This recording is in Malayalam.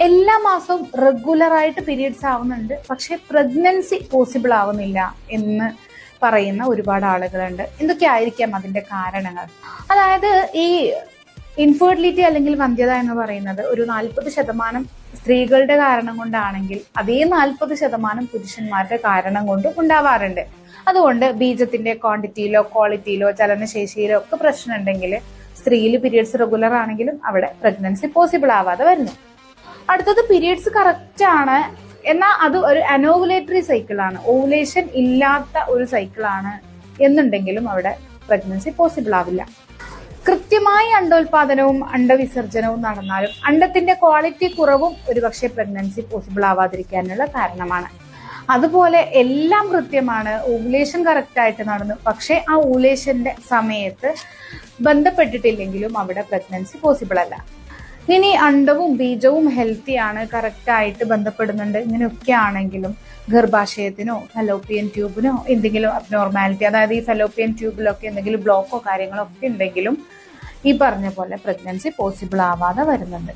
എല്ലാ മാസവും റെഗുലർ ആയിട്ട് പീരീഡ്സ് ആവുന്നുണ്ട്. പക്ഷേ പ്രഗ്നൻസി പോസിബിൾ ആവുന്നില്ല എന്ന് പറയുന്ന ഒരുപാട് ആളുകളുണ്ട്. എന്തൊക്കെ ആയിരിക്കാം അതിന്റെ കാരണങ്ങൾ? അതായത് ഈ ഇൻഫെർട്ടിലിറ്റി അല്ലെങ്കിൽ വന്ധ്യത എന്ന് പറയുന്നത് ഒരു നാൽപ്പത് ശതമാനം സ്ത്രീകളുടെ കാരണം കൊണ്ടാണെങ്കിൽ അതേ നാൽപ്പത് ശതമാനം പുരുഷന്മാരുടെ കാരണം കൊണ്ടും ഉണ്ടാവാറുണ്ട്. അതുകൊണ്ട് ബീജത്തിന്റെ ക്വാണ്ടിറ്റിയിലോ ക്വാളിറ്റിയിലോ ചലനശേഷിയിലോ ഒക്കെ പ്രശ്നം ഉണ്ടെങ്കിൽ സ്ത്രീയിൽ പീരീഡ്സ് റെഗുലർ ആണെങ്കിലും അവിടെ പ്രഗ്നൻസി പോസിബിൾ ആവാതെ വരുന്നു. അടുത്തത് പീരിയഡ്സ് കറക്റ്റ് ആണ്. എന്നാൽ അത് ഒരു അനോവുലേറ്ററി സൈക്കിളാണ് ഓവുലേഷൻ ഇല്ലാത്ത ഒരു സൈക്കിൾ ആണ് എന്നുണ്ടെങ്കിലും അവിടെ പ്രഗ്നൻസി പോസിബിൾ ആവില്ല. കൃത്യമായി അണ്ടോൽപാദനവും അണ്ടവിസർജനവും നടന്നാലും അണ്ടത്തിന്റെ ക്വാളിറ്റി കുറവും ഒരുപക്ഷെ പ്രഗ്നൻസി പോസിബിൾ ആവാതിരിക്കാനുള്ള കാരണമാണ്. അതുപോലെ എല്ലാം കൃത്യമാണ്. ഓവുലേഷൻ കറക്റ്റ് ആയിട്ട് നടന്നു. പക്ഷേ ആ ഓവുലേഷന്റെ സമയത്ത് ബന്ധപ്പെട്ടിട്ടില്ലെങ്കിലും അവിടെ പ്രഗ്നൻസി പോസിബിൾ അല്ല. ഇനി അണ്ടവും ബീജവും ഹെൽത്തി ആണ് കറക്റ്റ് ആയിട്ട് ബന്ധപ്പെടുന്നുണ്ട്. ഇങ്ങനെയൊക്കെ ആണെങ്കിലും ഗർഭാശയത്തിനോ ഫലോപ്പിയൻ ട്യൂബിനോ എന്തെങ്കിലും അബ്നോർമാലിറ്റി അതായത് ഈ ഫലോപ്പിയൻ ട്യൂബിലൊക്കെ എന്തെങ്കിലും ബ്ലോക്കോ കാര്യങ്ങളോ ഒക്കെ ഉണ്ടെങ്കിലും ഈ പറഞ്ഞ പോലെ പ്രഗ്നൻസി പോസിബിൾ ആവാതെ വരുന്നുണ്ട്.